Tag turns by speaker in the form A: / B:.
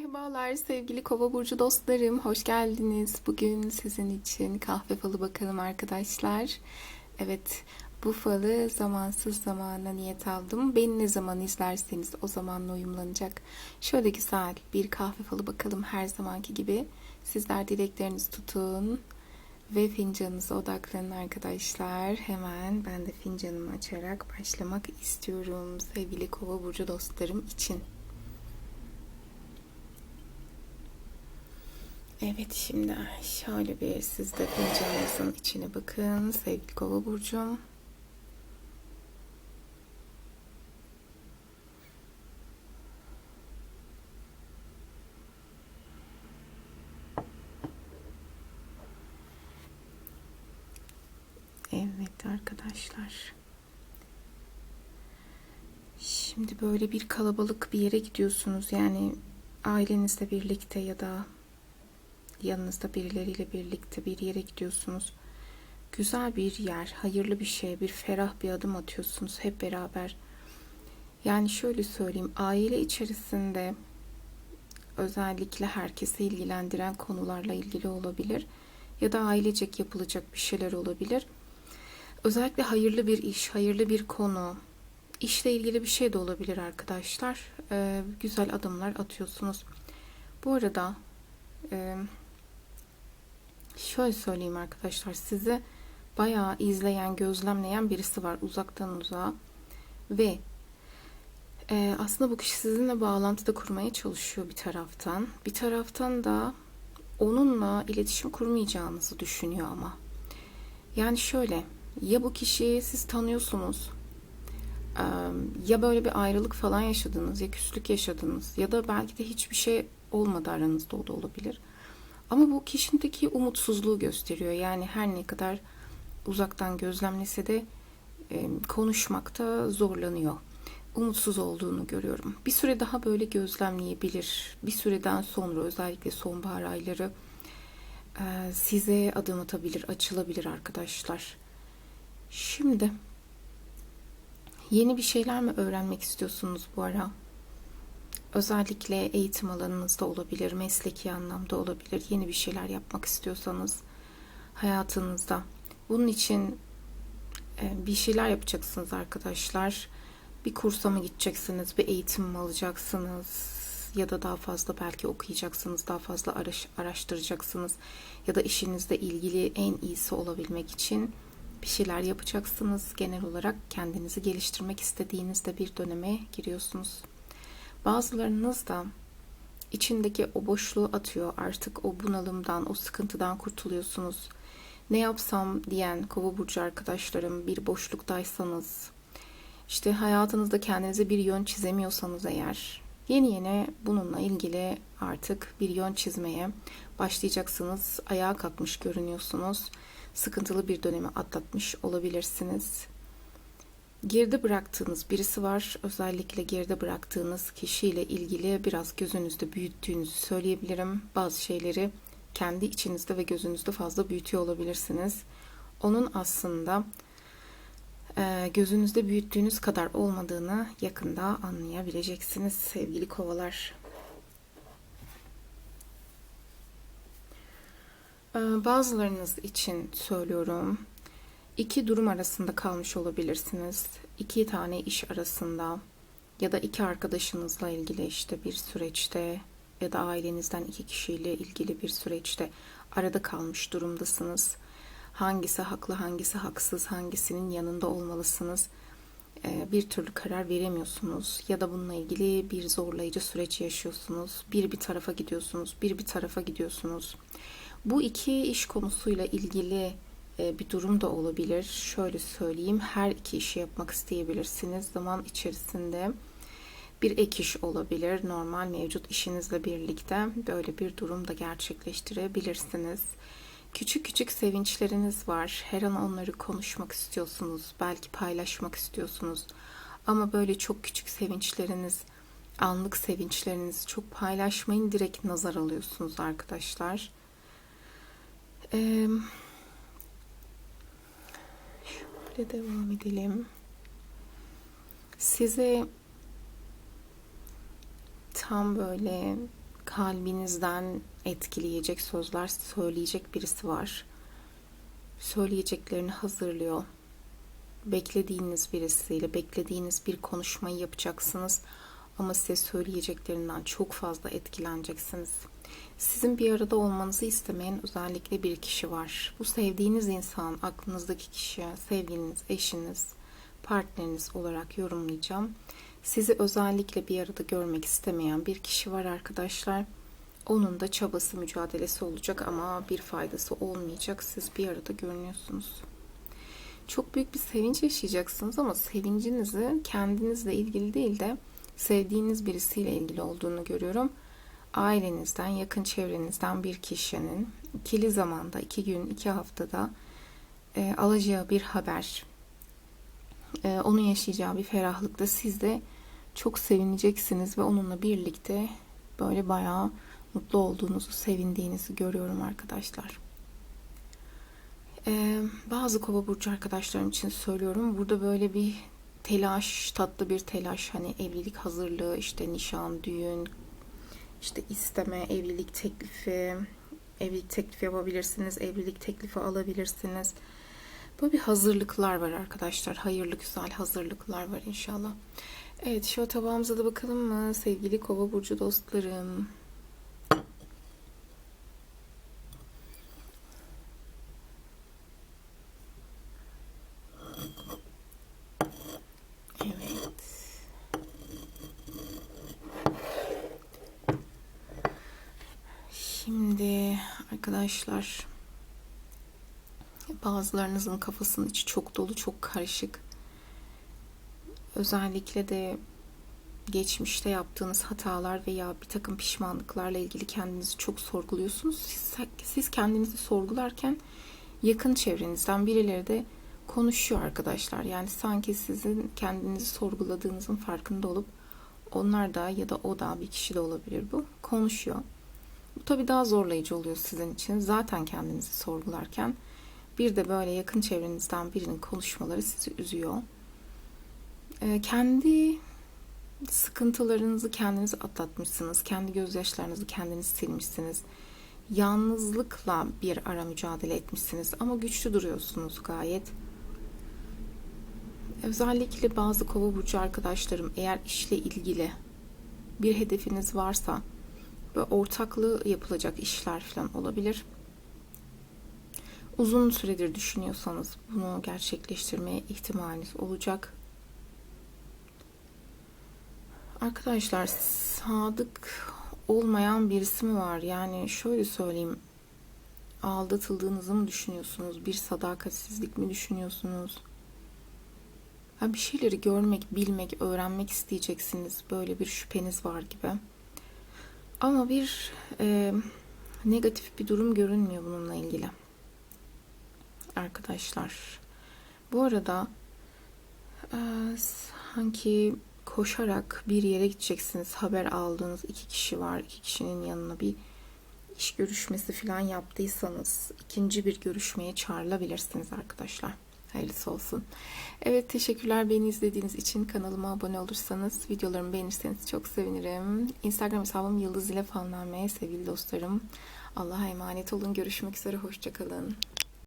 A: Merhabalar sevgili Kova burcu dostlarım. Hoş geldiniz. Bugün sizin için kahve falı bakalım arkadaşlar. Evet, bu falı zamansız zamana niyet aldım. Beni ne zaman izlerseniz o zamanla uyumlanacak. Şöyle güzel bir kahve falı bakalım her zamanki gibi. Sizler dileklerinizi tutun ve fincanınıza odaklanın arkadaşlar. Hemen ben de fincanımı açarak başlamak istiyorum sevgili Kova burcu dostlarım için. Evet şimdi şöyle bir siz de fincanınızın içine bakın sevgili kova burcum. Evet arkadaşlar. Şimdi böyle bir kalabalık bir yere gidiyorsunuz. Yani ailenizle birlikte ya da yanınızda birileriyle birlikte bir yere gidiyorsunuz. Güzel bir yer, hayırlı bir şey, bir ferah bir adım atıyorsunuz hep beraber. Yani şöyle söyleyeyim, aile içerisinde özellikle herkesi ilgilendiren konularla ilgili olabilir ya da ailecek yapılacak bir şeyler olabilir. Özellikle hayırlı bir iş, hayırlı bir konu, işle ilgili bir şey de olabilir arkadaşlar. Ee, güzel adımlar atıyorsunuz. Bu arada e, şöyle söyleyeyim arkadaşlar sizi bayağı izleyen, gözlemleyen birisi var uzaktan uzağa ve e, aslında bu kişi sizinle bağlantıda kurmaya çalışıyor bir taraftan. Bir taraftan da onunla iletişim kurmayacağınızı düşünüyor ama. Yani şöyle ya bu kişiyi siz tanıyorsunuz e, ya böyle bir ayrılık falan yaşadınız ya küslük yaşadınız ya da belki de hiçbir şey olmadı aranızda o da olabilir. Ama bu kişindeki umutsuzluğu gösteriyor. Yani her ne kadar uzaktan gözlemlese de konuşmakta zorlanıyor. Umutsuz olduğunu görüyorum. Bir süre daha böyle gözlemleyebilir. Bir süreden sonra özellikle sonbahar ayları e, size adım atabilir, açılabilir arkadaşlar. Şimdi yeni bir şeyler mi öğrenmek istiyorsunuz bu ara? Özellikle eğitim alanınızda olabilir, mesleki anlamda olabilir. Yeni bir şeyler yapmak istiyorsanız hayatınızda. Bunun için e, bir şeyler yapacaksınız arkadaşlar. Bir kursa mı gideceksiniz, bir eğitim mi alacaksınız ya da daha fazla belki okuyacaksınız, daha fazla araştıracaksınız ya da işinizle ilgili en iyisi olabilmek için bir şeyler yapacaksınız. Genel olarak kendinizi geliştirmek istediğinizde bir döneme giriyorsunuz. Bazılarınız da içindeki o boşluğu atıyor. Artık o bunalımdan, o sıkıntıdan kurtuluyorsunuz. Ne yapsam diyen kova burcu arkadaşlarım bir boşluktaysanız, işte hayatınızda kendinize bir yön çizemiyorsanız eğer, yeni yeni bununla ilgili artık bir yön çizmeye başlayacaksınız. Ayağa kalkmış görünüyorsunuz. Sıkıntılı bir dönemi atlatmış olabilirsiniz geride bıraktığınız birisi var. Özellikle geride bıraktığınız kişiyle ilgili biraz gözünüzde büyüttüğünüzü söyleyebilirim. Bazı şeyleri kendi içinizde ve gözünüzde fazla büyütüyor olabilirsiniz. Onun aslında e, gözünüzde büyüttüğünüz kadar olmadığını yakında anlayabileceksiniz sevgili kovalar. E, bazılarınız için söylüyorum iki durum arasında kalmış olabilirsiniz. İki tane iş arasında ya da iki arkadaşınızla ilgili işte bir süreçte ya da ailenizden iki kişiyle ilgili bir süreçte arada kalmış durumdasınız. Hangisi haklı, hangisi haksız, hangisinin yanında olmalısınız? Ee, bir türlü karar veremiyorsunuz ya da bununla ilgili bir zorlayıcı süreç yaşıyorsunuz. Bir bir tarafa gidiyorsunuz, bir bir tarafa gidiyorsunuz. Bu iki iş konusuyla ilgili bir durum da olabilir. Şöyle söyleyeyim, her iki işi yapmak isteyebilirsiniz. Zaman içerisinde bir ek iş olabilir. Normal mevcut işinizle birlikte böyle bir durum da gerçekleştirebilirsiniz. Küçük küçük sevinçleriniz var. Her an onları konuşmak istiyorsunuz. Belki paylaşmak istiyorsunuz. Ama böyle çok küçük sevinçleriniz, anlık sevinçlerinizi çok paylaşmayın. Direkt nazar alıyorsunuz arkadaşlar. Eee Şöyle devam edelim. Size tam böyle kalbinizden etkileyecek sözler söyleyecek birisi var. Söyleyeceklerini hazırlıyor. Beklediğiniz birisiyle beklediğiniz bir konuşmayı yapacaksınız ama size söyleyeceklerinden çok fazla etkileneceksiniz. Sizin bir arada olmanızı istemeyen özellikle bir kişi var. Bu sevdiğiniz insan, aklınızdaki kişi, sevgiliniz, eşiniz, partneriniz olarak yorumlayacağım. Sizi özellikle bir arada görmek istemeyen bir kişi var arkadaşlar. Onun da çabası, mücadelesi olacak ama bir faydası olmayacak. Siz bir arada görünüyorsunuz. Çok büyük bir sevinç yaşayacaksınız ama sevincinizi kendinizle ilgili değil de sevdiğiniz birisiyle ilgili olduğunu görüyorum. Ailenizden, yakın çevrenizden bir kişinin ikili zamanda, iki gün, iki haftada e, alacağı bir haber, e, onun yaşayacağı bir ferahlıkta siz de çok sevineceksiniz ve onunla birlikte böyle bayağı mutlu olduğunuzu, sevindiğinizi görüyorum arkadaşlar. Ee, bazı kova burcu arkadaşlarım için söylüyorum. Burada böyle bir telaş, tatlı bir telaş. Hani evlilik hazırlığı, işte nişan, düğün, işte isteme, evlilik teklifi, evlilik teklifi yapabilirsiniz, evlilik teklifi alabilirsiniz. Böyle bir hazırlıklar var arkadaşlar. Hayırlı güzel hazırlıklar var inşallah. Evet şu tabağımıza da bakalım mı sevgili kova burcu dostlarım. Evet. Şimdi arkadaşlar bazılarınızın kafasının içi çok dolu, çok karışık. Özellikle de geçmişte yaptığınız hatalar veya bir takım pişmanlıklarla ilgili kendinizi çok sorguluyorsunuz. Siz, siz kendinizi sorgularken yakın çevrenizden birileri de konuşuyor arkadaşlar. Yani sanki sizin kendinizi sorguladığınızın farkında olup onlar da ya da o da bir kişi de olabilir bu konuşuyor. Bu tabii daha zorlayıcı oluyor sizin için. Zaten kendinizi sorgularken bir de böyle yakın çevrenizden birinin konuşmaları sizi üzüyor. Ee, kendi sıkıntılarınızı kendiniz atlatmışsınız. Kendi gözyaşlarınızı kendiniz silmişsiniz. Yalnızlıkla bir ara mücadele etmişsiniz ama güçlü duruyorsunuz gayet. Özellikle bazı kova burcu arkadaşlarım eğer işle ilgili bir hedefiniz varsa ve ortaklığı yapılacak işler falan olabilir. Uzun süredir düşünüyorsanız bunu gerçekleştirmeye ihtimaliniz olacak. Arkadaşlar sadık olmayan birisi mi var? Yani şöyle söyleyeyim. Aldatıldığınızı mı düşünüyorsunuz? Bir sadakatsizlik mi düşünüyorsunuz? Ya bir şeyleri görmek, bilmek, öğrenmek isteyeceksiniz. Böyle bir şüpheniz var gibi. Ama bir e, negatif bir durum görünmüyor bununla ilgili. Arkadaşlar. Bu arada e, sanki koşarak bir yere gideceksiniz. Haber aldığınız iki kişi var. İki kişinin yanına bir iş görüşmesi falan yaptıysanız ikinci bir görüşmeye çağrılabilirsiniz arkadaşlar. Hayırlısı olsun. Evet teşekkürler beni izlediğiniz için. Kanalıma abone olursanız, videolarımı beğenirseniz çok sevinirim. Instagram hesabım Yıldız ile Falname sevgili dostlarım. Allah'a emanet olun. Görüşmek üzere. Hoşçakalın.